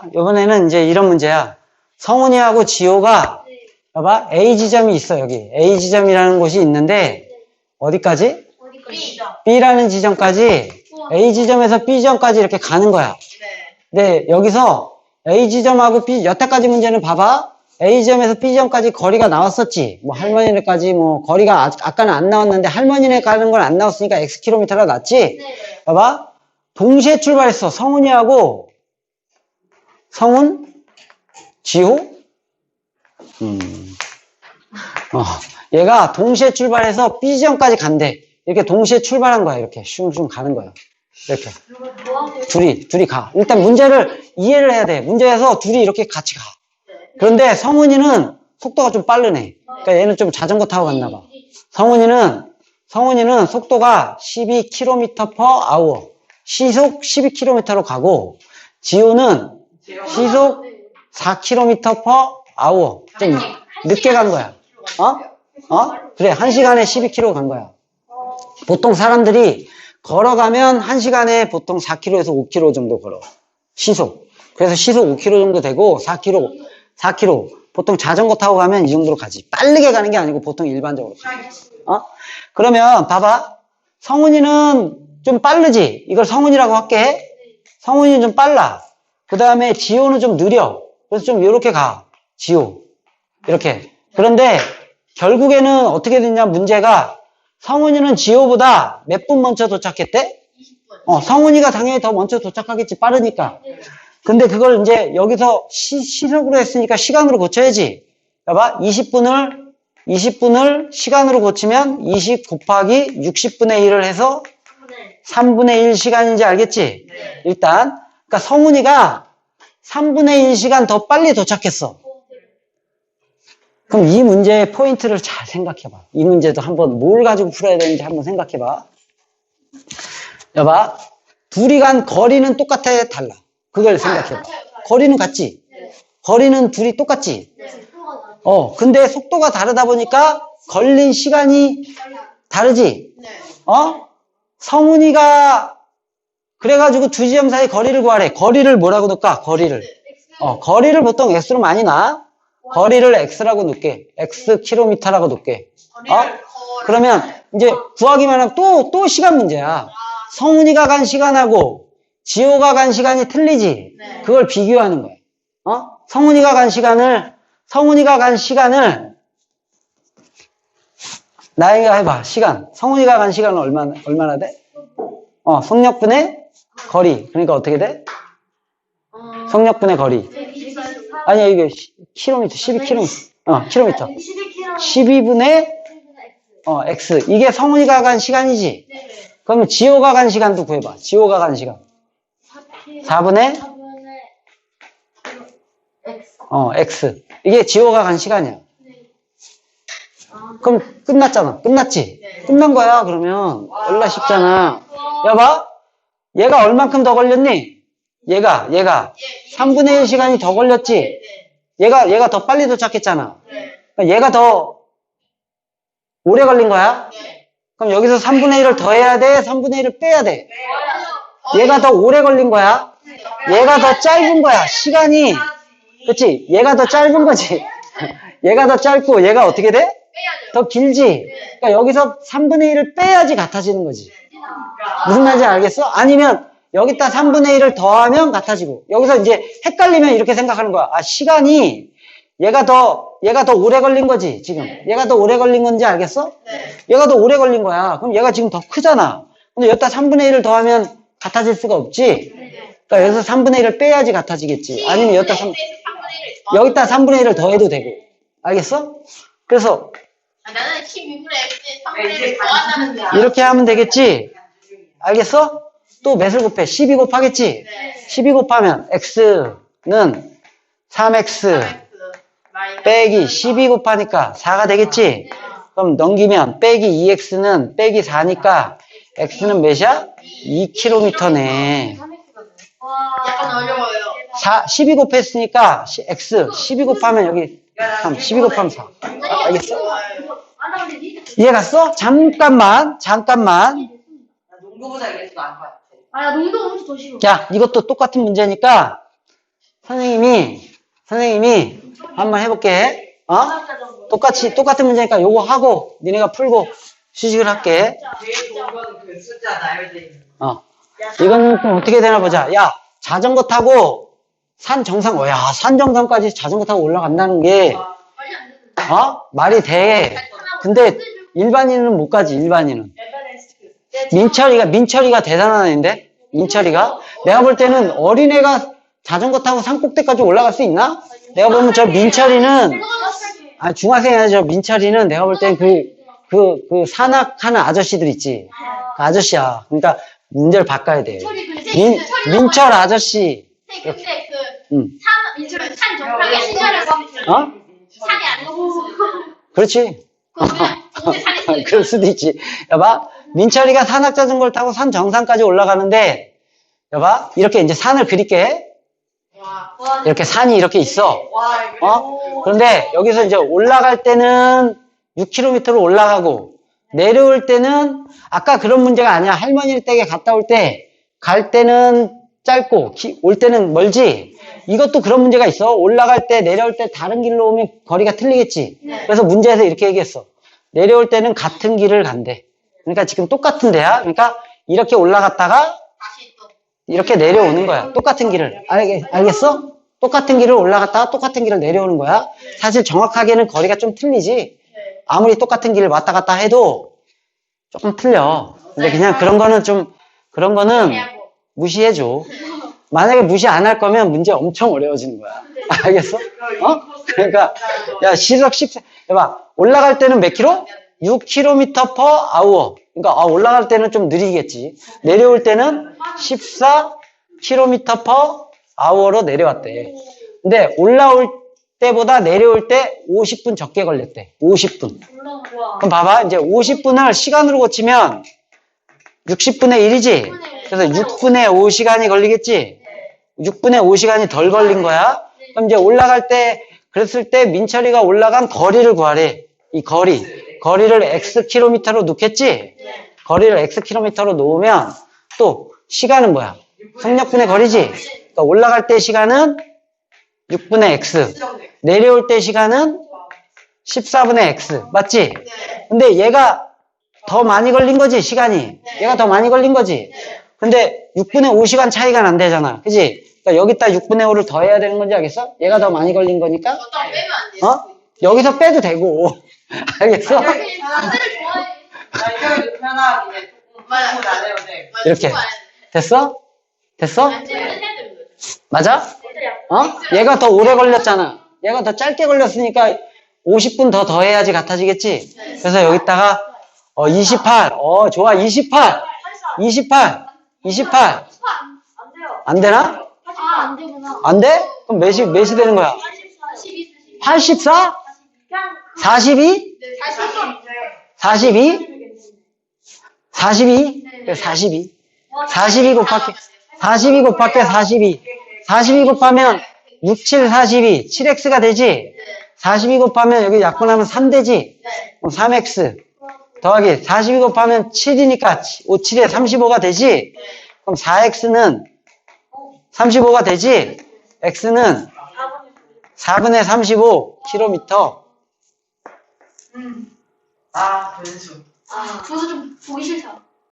봐봐. 이번에는 이제 이런 문제야. 성훈이하고 지호가 봐봐. A 지점이 있어 여기. A 지점이라는 곳이 있는데 어디까지? 어디까지? B라는 지점까지 A 지점에서 B 지점까지 이렇게 가는 거야. 네. 네, 여기서 A 지점하고 B, 여태까지 문제는 봐봐. A 지점에서 B 지점까지 거리가 나왔었지. 뭐 할머니네까지 뭐 거리가 아, 아까는 안 나왔는데 할머니네 가는 건 안 나왔으니까 X 킬로미터가 났지. 네. 봐봐. 동시에 출발했어. 성훈이하고 성훈, 지호. 음. 어, 얘가 동시에 출발해서 B 지점까지 간대. 이렇게 동시에 출발한 거야. 이렇게 슝슝 가는 거야. 이렇게. 둘이, 둘이 가. 일단 문제를 이해를 해야 돼. 문제에서 둘이 이렇게 같이 가. 그런데 성훈이는 속도가 좀 빠르네. 그러니까 얘는 좀 자전거 타고 갔나 봐. 성훈이는, 성훈이는 속도가 12km per hour. 시속 12km로 가고, 지호는 시속 4km per hour. 좀 늦게 간 거야. 어? 어? 그래, 1시간에 12km 간 거야. 보통 사람들이 걸어가면 1시간에 보통 4km에서 5km 정도 걸어. 시속. 그래서 시속 5km 정도 되고 4km, 4km. 보통 자전거 타고 가면 이 정도로 가지. 빠르게 가는 게 아니고 보통 일반적으로. 어? 그러면 봐봐. 성훈이는 좀 빠르지? 이걸 성훈이라고 할게. 성훈이는 좀 빨라. 그 다음에 지호는 좀 느려. 그래서 좀 이렇게 가. 지호. 이렇게. 그런데 결국에는 어떻게 됐냐 문제가 성훈이는 지호보다 몇 분 먼저 도착했대? 20분. 어, 성훈이가 당연히 더 먼저 도착하겠지, 빠르니까. 근데 그걸 이제 여기서 시, 시속으로 했으니까 시간으로 고쳐야지. 봐봐, 20분을, 20분을 시간으로 고치면 20 곱하기 60분의 1을 해서 네. 3분의 1 시간인지 알겠지? 네. 일단, 그러니까 성훈이가 3분의 1 시간 더 빨리 도착했어. 그럼 이 문제의 포인트를 잘 생각해봐. 이 문제도 한번 뭘 가지고 풀어야 되는지 한번 생각해봐. 여봐. 둘이 간 거리는 똑같아, 달라. 그걸 생각해봐. 거리는 같지? 네. 거리는 둘이 똑같지? 네. 어, 근데 속도가 다르다 보니까 걸린 시간이 다르지? 네. 어? 성훈이가 그래가지고 두 지점 사이 거리를 구하래. 거리를 뭐라고 넣을까? 거리를. 어, 거리를 보통 x로 많이 나. 거리를 x라고 넣게. x 킬로미터라고 넣게. 어? 그러면 이제 구하기만 하면 또, 또 시간 문제야. 성훈이가 간 시간하고 지호가 간 시간이 틀리지. 네. 그걸 비교하는 거야. 어? 성훈이가 간 시간을, 성훈이가 간 시간을 나이가 해봐. 시간. 성훈이가 간 시간은 얼마나, 얼마나 돼? 어, 속력분의 거리. 그러니까 어떻게 돼? 속력분의 거리. 아니야, 이게 시- 킬로미터, 12킬로미터. 어, 킬로미터. 12분의 어, x. 이게 성훈이가 간 시간이지. 그러면 지호가 간 시간도 구해봐. 지호가 간 시간. 4분의 어, x. 이게 지호가 간 시간이야. 그럼 끝났잖아. 끝났지? 끝난 거야, 그러면. 얼마 쉽잖아. 여봐. 얘가 얼만큼 더 걸렸니? 얘가, 얘가. 3분의 1 시간이 더 걸렸지? 얘가, 얘가 더 빨리 도착했잖아. 그러니까 얘가 더 오래 걸린 거야? 그럼 여기서 3분의 1을 더 해야 돼? 3분의 1을 빼야 돼? 얘가 더 오래 걸린 거야? 얘가 더 짧은 거야. 시간이. 그치? 얘가 더 짧은 거지. 얘가 더 짧고 얘가 어떻게 돼? 더 길지? 그러니까 여기서 3분의 1을 빼야지 같아지는 거지. 무슨 말인지 알겠어? 아니면 여기다 3분의 1을 더하면 같아지고 여기서 이제 헷갈리면 이렇게 생각하는 거야. 아 시간이 얘가 더 얘가 더 오래 걸린 거지 지금. 얘가 더 오래 걸린 건지 알겠어? 얘가 더 오래 걸린 거야. 그럼 얘가 지금 더 크잖아. 근데 여기다 3분의 1을 더하면 같아질 수가 없지. 그러니까 여기서 3분의 1을 빼야지 같아지겠지. 아니면 여기다 3, 여기다 3분의 1을 더해도 되고. 알겠어? 그래서 아, 나는 12분의 x 3분의 1을 더한다는 이렇게 하면 되겠지? 알겠어? 또 몇을 곱해? 12 곱하겠지? 네. 12 곱하면 x는 3x 빼기 12 곱하니까 4가 되겠지? 그럼 넘기면 빼기 2x는 빼기 4니까 x는 몇이야? 2km네. 약간 어려워요. 4, 12 곱했으니까 시- x 12 곱하면 여기 3, 12 곱하면 4. 알겠어? 이해 갔어? 잠깐만, 잠깐만. 농구보다 이게 더 나은 것 같아. 아, 야, 농도 엄청 더 싫어. 자, 이것도 똑같은 문제니까 선생님이, 선생님이 한번 해볼게. 어? 똑같이, 똑같은 문제니까 요거 하고, 니네가 풀고 수식을 할게. 제일 좋은 거는 그 숫자 나열돼 있는 거. 어. 좀 어떻게 되나 보자. 야, 자전거 타고 산 정상, 어, 야, 산 정상까지 자전거 타고 올라간다는 게, 말이 안 되는데. 어? 말이 돼. 근데 일반인은 못 가지, 일반인은. 민철이가, 민철이가 대단한 애인데? 민철이가? 내가 볼 때는 어린애가 자전거 타고 산 꼭대까지 올라갈 수 있나? 내가 보면 저 민철이는, 아, 중학생이 아니라 저 민철이는 내가 볼 땐 그, 그, 그 산악하는 아저씨들 있지. 그 아저씨야. 그러니까 문제를 바꿔야 돼. 민, 민철 아저씨. 근데 그 응. 산, 인천 산 정상에 신전을 어? 산이 아니고 그렇지. 그러면 동네 산에 있어요. 그럴 수도 있지. 여봐, 민철이가 산악자전거를 타고 산 정상까지 올라가는데, 여봐, 이렇게 이제 산을 그릴게. 와, 이렇게 산이 이렇게 있어. 어? 그런데 여기서 이제 올라갈 때는 6km로 올라가고, 내려올 때는, 아까 그런 문제가 아니야. 할머니 댁에 갔다 올 때, 갈 때는 짧고, 기- 올 때는 멀지? 이것도 그런 문제가 있어. 올라갈 때, 내려올 때 다른 길로 오면 거리가 틀리겠지? 그래서 문제에서 이렇게 얘기했어. 내려올 때는 같은 길을 간대. 그러니까 지금 똑같은 데야. 그러니까 이렇게 올라갔다가 이렇게 내려오는 거야. 똑같은 길을. 알겠, 알겠어? 똑같은 길을 올라갔다가 똑같은 길을 내려오는 거야. 사실 정확하게는 거리가 좀 틀리지. 아무리 똑같은 길을 왔다 갔다 해도 조금 틀려. 근데 그냥 그런 거는 좀, 그런 거는 무시해줘. 만약에 무시 안 할 거면 문제 엄청 어려워지는 거야. 알겠어? 어? 그러니까, 야, 시속 10, 해봐. 올라갈 때는 몇 킬로? 6km per hour. 그러니까, 아, 올라갈 때는 좀 느리겠지. 내려올 때는 14km per hour로 내려왔대. 근데 올라올 때보다 내려올 때 50분 적게 걸렸대. 50분. 그럼 봐봐. 이제 50분을 시간으로 고치면 60분의 1이지? 그래서 6분의 5시간이 걸리겠지? 6분의 5시간이 덜 걸린 거야? 그럼 이제 올라갈 때, 그랬을 때 민철이가 올라간 거리를 구하래. 이 거리. 거리를 xkm로 놓겠지? 거리를 xkm로 놓으면 또 시간은 뭐야? 성력분의 거리지? 그러니까 올라갈 때 시간은 6분의 x. 내려올 때 시간은 14분의 x. 맞지? 근데 얘가 더 많이 걸린 거지, 시간이. 얘가 더 많이 걸린 거지. 근데 6분의 5시간 차이가 안 되잖아. 그지? 그러니까 여기다 6분의 5를 더해야 되는 건지 알겠어? 얘가 더 많이 걸린 거니까. 어? 여기서 빼도 되고. 알겠어? 다들 좋아해. 나 이거 편하게 조금 맞아. 조금 안 해도 돼. 맞아, 이렇게. 됐어? 됐어? 되는 거지. 맞아? 어? 얘가 더 오래 걸렸잖아. 얘가 더 짧게 걸렸으니까 50분 더 더해야지 같아지겠지? 그래서 여기다가 어, 28. 어, 좋아. 28. 28. 28. 안 돼요. 안 되나? 아, 안 되구나. 안 돼? 그럼 몇이, 몇이 되는 거야? 12, 12. 84? 42? 네, 40. 42? 42? 그래, 42. 42 곱하기, 42 곱하기 42. 42 곱하면 6, 7, 42. 7x가 되지? 42 곱하면 여기 약분하면 3 되지? 네. 그럼 3x. 더하기 42 곱하면 7이니까 5, 7에 35가 되지? 그럼 4x는 35가 되지? x는 4분의 35 km. 아, 변수. 아, 그거 좀 보기 싫다.